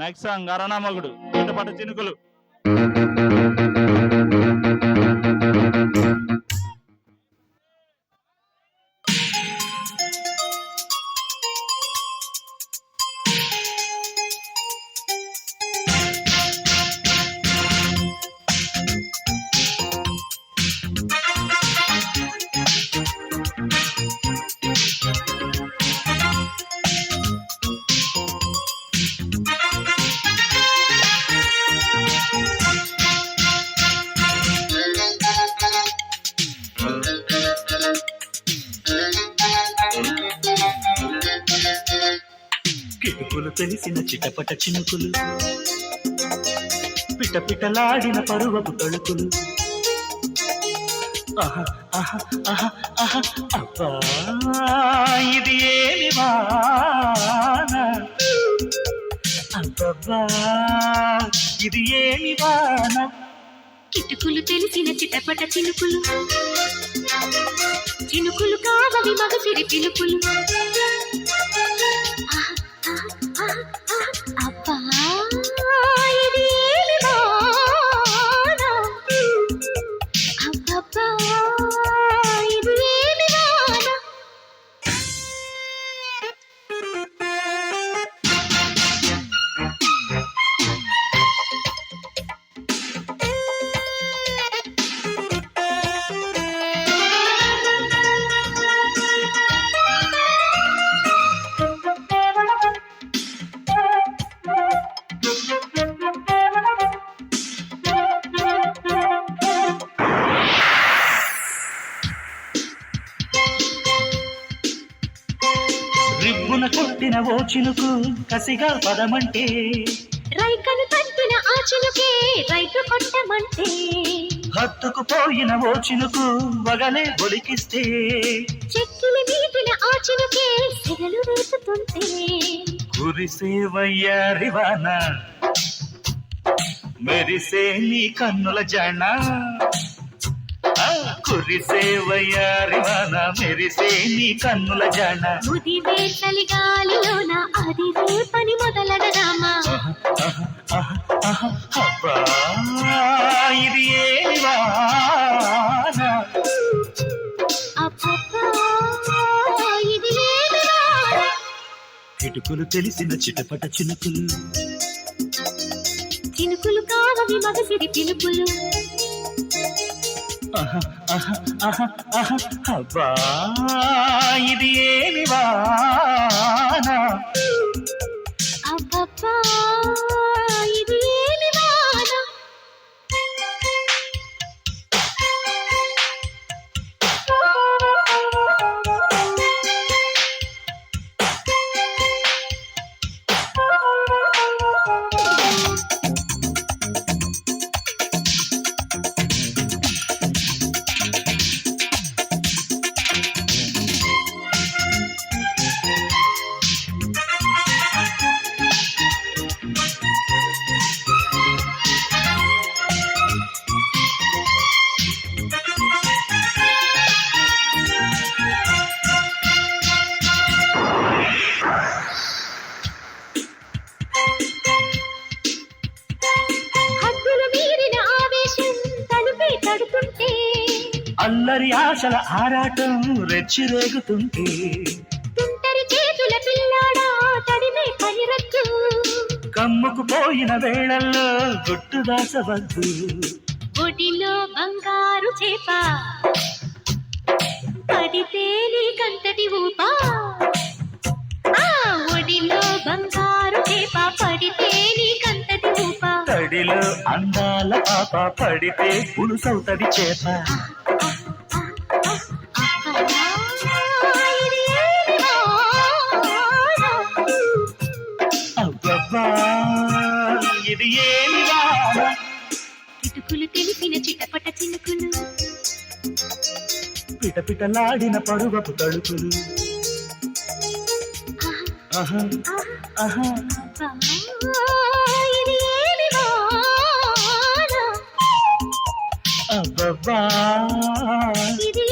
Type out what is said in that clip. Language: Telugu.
నెక్స్ట్ సాంగ్ అరణామగుడు పిటపట చినుకులు. కిటుకులు తెలిసిన చిటపట చినుకులు. పిటపిటలాడిన పరువపు తడుకులు ఇది ఏమి వాన? ఇది ఏమి వాన? కిటుకులు తెలిసిన చిటపట చినుకులు. చినుకులు కావవి మగసిరి పిలుపులు. కొట్టిన ఓ చినుకు కసిగా పదమంటే. రైకను తట్టిన ఆ చినుకే రైతు కొట్టమంటే. హత్తుకు పోయిన ఓ చినుకు వగలే ఒలికిస్తే. చెక్కులు మీటిన ఆ చినుకే సిగలు వేసుతుంటే. కురిసే వయ్యారివాన మెరిసే నీ కన్నుల జన. మెరిసే నీ కన్నుల జన. అది పని మొదలడదామా ఇది? కిటుకులు తెలిసిన చిటపట చినుకులు. చినుకులు కావవి మగసిరి ఆహా, అబ్బా ఇది ఏమి వానా? అల్లరి ఆశల ఆరాటం రెచ్చిరేగుతుంటే తుంటరి చేతుల పిల్లాడా తడిమే పనిరద్దు. కమ్ముకు పోయిన వేళల్లో గుట్టు దాసవద్దు ఒడిలో బంగారు చేప. పడితే నీకంతటి ఊప. ఆ ఒడిలో బంగారు చేప పడితే నీకంతటి ఊప. తడిలో అందాల పాప పడితే పులుసవుతది చేప. ఇది ఏమి కిటుకులు తెలిసిన చిటపట చినుకులు. పిటపిటలాడిన పరువపు తడుకులు ఆహా ఆహా? అబ్బబ్బా. ఇది